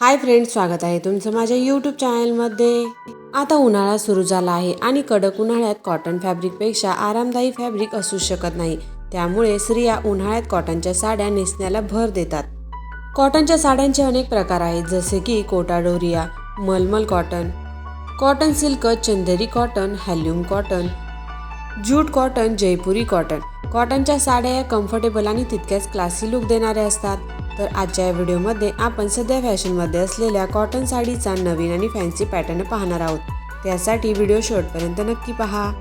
Hi friends स्वागत आहे तुमचं माझ्या यूट्यूब चॅनलमध्ये आता उन्हाळा सुरू झाला आहे आणि कडक उन्हाळ्यात कॉटन फॅब्रिकपेक्षा आरामदायी फॅब्रिक असू शकत नाही. त्यामुळे स्त्रिया उन्हाळ्यात कॉटनच्या साड्या नेसण्याला भर देतात. कॉटनच्या साड्यांचे अनेक प्रकार आहेत जसे की कोटाडोरिया मलमल cotton cotton silk Chanderi cotton हॅल्यूम cotton jute cotton Jaipuri cotton कॉटनच्या साड्या या कम्फर्टेबल आणि तितक्याच क्लासी लुक देणाऱ्या असतात. तर आजच्या या व्हिडिओमध्ये आपण सध्या फॅशनमध्ये असलेल्या कॉटन साडीचा नवीन आणि फॅन्सी पॅटर्न पाहणार आहोत. त्यासाठी व्हिडिओ शेवटपर्यंत नक्की पहा.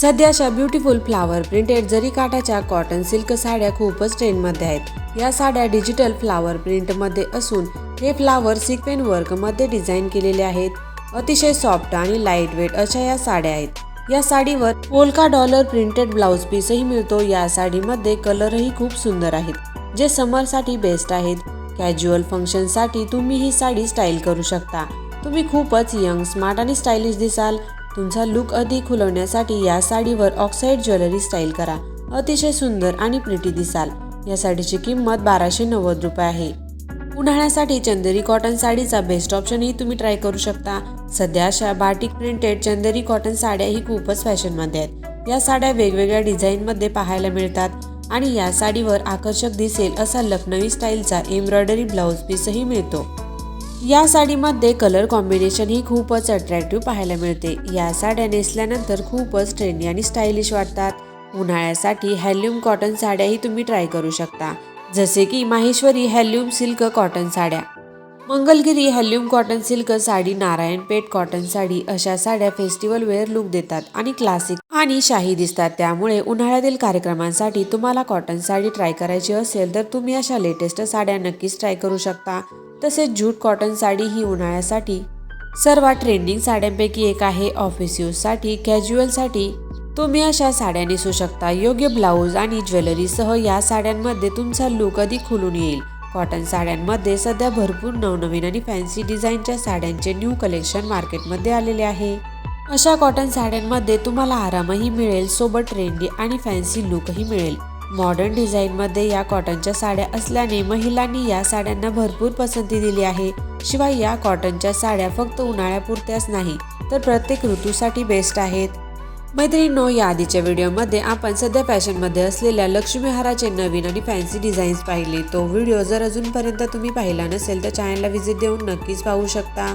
सध्या अशा ब्युटिफुल फ्लावर प्रिंटेड जरी काठाच्या कॉटन सिल्क साड्या खूपच ट्रेंडमध्ये आहेत. या साड्या डिजिटल फ्लावर प्रिंटमध्ये असून हे फ्लावर सिक्वेन वर्कमध्ये डिझाईन केलेले आहेत. अतिशय सॉफ्ट आणि लाइट वेट अशा या साड्या आहेत. या साडीवर पोलका डॉलर प्रिंटेड ब्लाउज पीसही मिळतो. या साडीमध्ये कलरही खूप सुंदर आहेत. जे समरसाठी बेस्ट आहेत. कॅज्युअल फंक्शनसाठी तुम्ही ही साडी स्टाईल करू शकता. तुम्ही खूपच यंग स्मार्ट आणि स्टायलिश दिसाल. तुमचा लुक अधिक खुलवण्यासाठी या साडीवर ऑक्साईड ज्वेलरी स्टाईल करा. अतिशय सुंदर आणि प्रिटी दिसाल. या साडीची किंमत बाराशे नव्वद रुपये आहे. उन्हाळ्यासाठी चंदेरी कॉटन साडीचा बेस्ट ऑप्शनही तुम्ही ट्राय करू शकता. सध्या अशा बाटिक प्रिंटेड चंदेरी कॉटन साड्या ही खूपच फॅशनमध्ये आहेत. या साड्या वेगवेगळ्या डिझाईनमध्ये पाहायला मिळतात. आणि या साडीवर आकर्षक दिसेल असा लखनवी स्टाईलचा एम्ब्रॉयडरी ब्लाऊज पीसही मिळतो. या साडीमध्ये कलर कॉम्बिनेशन ही खूपच अट्रॅक्टिव्ह पाहायला मिळते. या साड्या नेसल्यानंतर खूपच ट्रेंडी आणि स्टायलिश वाटतात. उन्हाळ्यासाठी हॅल्यूम कॉटन साड्याही तुम्ही ट्राय करू शकता. जसे की माहेश्वरी हॅल्यूम सिल्क कॉटन साड्या. Mangalagiri हॅल्यूम cotton silk sari Narayanpet cotton sari अशा साड्या फेस्टिवल वेअर लुक देतात आणि क्लासिक आणि शाही दिसतात. त्यामुळे उन्हाळ्यातील कार्यक्रमांसाठी तुम्हाला कॉटन साडी ट्राय करायची असेल तर तुम्ही अशा लेटेस्ट साड्या नक्कीच ट्राय करू शकता. तसेच जूट कॉटन साडी ही उन्हाळ्यासाठी सर्वात ट्रेंडिंग साड्यांपैकी एक आहे. ऑफिस यूजसाठी कॅज्युअलसाठी तुम्ही अशा साड्या नेसू शकता. योग्य ब्लाऊज आणि ज्वेलरीसह या साड्यांमध्ये तुमचा लुक अधिक खुलून येईल. कॉटन साड्यांमध्ये सध्या भरपूर नवनवीन आणि फॅन्सी डिझाईनच्या साड्यांचे न्यू कलेक्शन मार्केटमध्ये आलेले आहे. अशा कॉटन साड्यांमध्ये तुम्हाला आरामही मिळेल सोबत ट्रेंडी आणि फॅन्सी लुकही मिळेल. मॉडर्न डिझाईनमध्ये या कॉटनच्या साड्या असल्याने महिलांनी या साड्यांना भरपूर पसंती दिली आहे. शिवाय या कॉटनच्या साड्या फक्त उन्हाळ्यापुरत्याच नाही तर प्रत्येक ऋतूसाठी बेस्ट आहेत. मैत्रिणींनो या आधीच्या व्हिडिओमध्ये आपण सध्या फॅशनमध्ये असलेल्या लक्ष्मीहाराचे नवीन आणि फॅन्सी डिझाईन्स पाहिले. तो व्हिडिओ जर अजूनपर्यंत तुम्ही पाहिला नसेल तर चॅनलला व्हिजिट देऊन नक्कीच पाहू शकता.